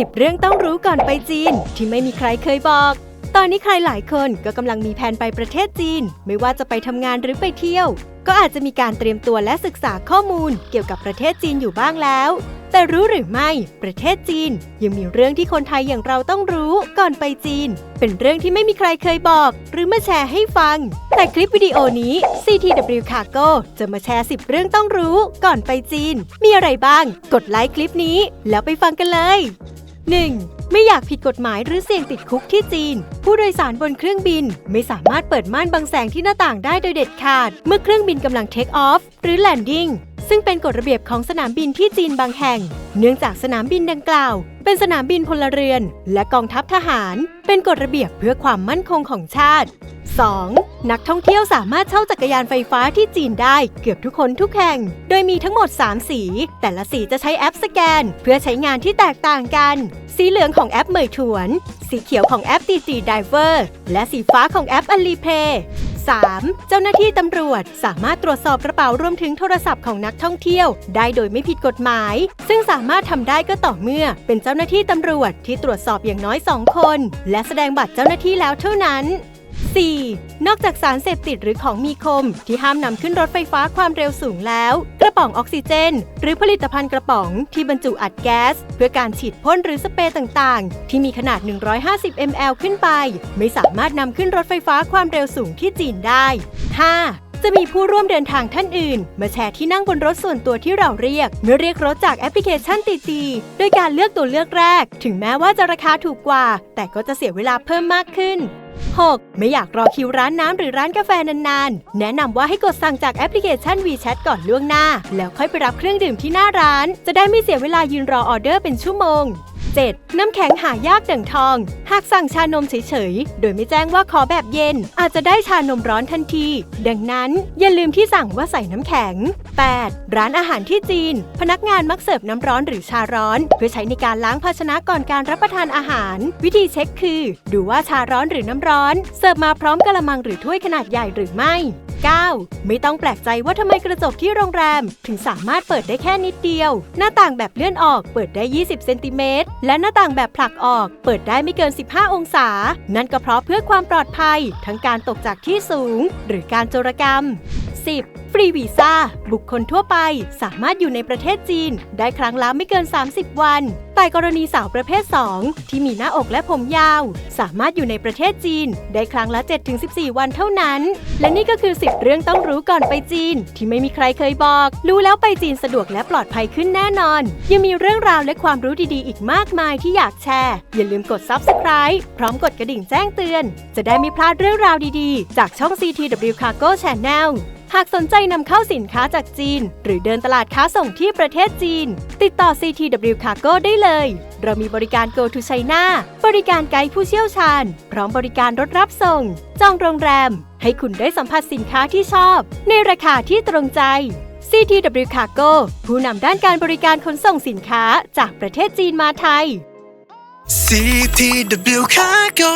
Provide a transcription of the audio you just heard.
10 เรื่องต้องรู้ก่อนไปจีน ที่ไม่มีใครเคยบอก ตอนนี้ใครหลายคนก็กำลังมีแผนไปประเทศจีน ไม่ว่าจะไปทำงานหรือไปเที่ยว ก็อาจจะมีการเตรียมตัวและศึกษาข้อมูล เกี่ยวกับประเทศจีนอยู่บ้างแล้ว แต่รู้หรือไม่ ประเทศจีน ยังมีเรื่องที่คนไทยอย่างเราต้องรู้ก่อนไปจีน เป็นเรื่องที่ไม่มีใครเคยบอก หรือมาแชร์ให้ฟัง แต่คลิปวิดีโอนี้ CTW Cargo จะมาแชร์ 10 เรื่องต้องรู้ก่อนไปจีน มีอะไรบ้าง กดไลค์คลิปนี้ แล้วไปฟังกันเลย 1. ไม่อยากผิดกฎหมายหรือเสี่ยงติดคุกที่จีน ผู้โดยสารบนเครื่องบินไม่สามารถเปิดม่านบังแสงที่หน้าต่างได้โดยเด็ดขาด เมื่อเครื่องบินกำลังเทคออฟหรือแลนดิ้งซึ่งเป็นกฎระเบียบของสนามบินที่จีนบางแห่ง เนื่องจากสนามบินดังกล่าว เป็นสนามบินพลเรือน และกองทัพทหาร เป็นกฎระเบียบเพื่อความมั่นคงของชาติ 2. นักท่องเที่ยวสามารถเช่าจักรยานไฟฟ้าที่จีนได้เกือบทุกคนทุกแห่ง โดยมีทั้งหมด 3 สี แต่ละสีจะใช้แอปสแกน เพื่อใช้งานที่แตกต่างกัน สีเหลืองของแอปเหมยถวน สีเขียวของแอป DG Diver และสีฟ้าของแอป Alipay 3. เจ้าหน้าที่ตำรวจสามารถตรวจสอบกระเป๋ารวมถึงโทรศัพท์ของนักท่องเที่ยว ได้โดยไม่ผิดกฎหมาย ซึ่งสามารถทำได้ก็ต่อเมื่อ เป็นเจ้าหน้าที่ตำรวจที่ตรวจสอบอย่างน้อย 2 คน และแสดงบัตรเจ้าหน้าที่แล้วเท่านั้น 4. นอกจากสารเสพติดหรือของมีคม ที่ห้ามนำขึ้นรถไฟฟ้าความเร็วสูงแล้ว กระป๋องออกซิเจน หรือผลิตภัณฑ์กระป๋องที่บรรจุอัดแก๊ส เพื่อการฉีดพ่นหรือสเปรย์ต่างๆ ที่มีขนาด 150 ml ขึ้นไป ไม่สามารถนำขึ้นรถไฟฟ้าความเร็วสูงที่จีนได้ 5. จะมีผู้ร่วมเดินทางท่านอื่น มาแชร์ที่นั่งบนรถส่วนตัวที่เราเรียก เมื่อเรียกรถจากแอปพลิเคชันตีจีโดยการเลือกตัวเลือกแรก ถึงแม้ว่าจะราคาถูกกว่า แต่ก็จะเสียเวลาเพิ่มมากขึ้น 6. ไม่อยากรอคิวร้านน้ำหรือร้านกาแฟนานๆ แนะนำว่าให้กดสั่งจากแอปพลิเคชัน WeChat ก่อนล่วงหน้า แล้วค่อยไปรับเครื่องดื่มที่หน้าร้าน จะได้ไม่เสียเวลายืนรอออเดอร์เป็นชั่วโมง 7. น้ำแข็งหายากดั่งทอง หากสั่งชานมเฉยๆ โดยไม่แจ้งว่าขอแบบเย็น อาจจะได้ชานมร้อนทันที ดังนั้นอย่าลืมที่สั่งว่าใส่น้ำแข็ง 8. ร้านอาหารที่จีน พนักงานมักเสิร์ฟน้ำร้อนหรือชาร้อน เพื่อใช้ในการล้างภาชนะก่อนการรับประทานอาหาร วิธีเช็คคือ ดูว่าชาร้อนหรือน้ำร้อน เสิร์ฟมาพร้อมกระมังหรือถ้วยขนาดใหญ่หรือไม่ 9. ไม่ต้องแปลกใจว่าทำไมกระจกที่โรงแรม ถึงสามารถเปิดได้แค่นิดเดียว หน้าต่างแบบเลื่อนออกเปิดได้ 20 เซนติเมตร และหน้าต่างแบบผลักออกเปิดได้ไม่เกิน 15 องศา นั่นก็เพราะเพื่อความปลอดภัย ทั้งการตกจากที่สูง หรือการโจรกรรม 10. ฟรีวีซ่า บุคคลทั่วไป สามารถอยู่ในประเทศจีน ได้ครั้งละไม่เกิน 30 วัน แต่กรณีสาวประเภท 2 ที่มีหน้าอกและผมยาว สามารถอยู่ในประเทศจีน ได้ครั้งละ 7-14 วันเท่านั้น และนี่ก็คือ 10 เรื่องต้องรู้ก่อนไปจีน ที่ไม่มีใครเคยบอก รู้แล้วไปจีนสะดวกและปลอดภัยขึ้นแน่นอน ยังมีเรื่องราวและความรู้ดีๆ อีกมากมายที่อยากแชร์ อย่าลืมกด Subscribe พร้อมกดกระดิ่งแจ้งเตือน จะได้ไม่พลาดเรื่องราวดีๆ จากช่อง CTW Cargo Channel หากสนใจนำเข้าสินค้าจากจีน หรือเดินตลาดค้าส่งที่ประเทศจีน ติดต่อ CTW Cargo ได้เลย เรามีบริการ Go to China บริการไกด์ผู้เชี่ยวชาญ พร้อมบริการรถรับส่ง จองโรงแรม ให้คุณได้สัมผัสสินค้าที่ชอบ ในราคาที่ตรงใจ CTW Cargo ผู้นำด้านการบริการขนส่งสินค้าจากประเทศจีนมาไทย CTW Cargo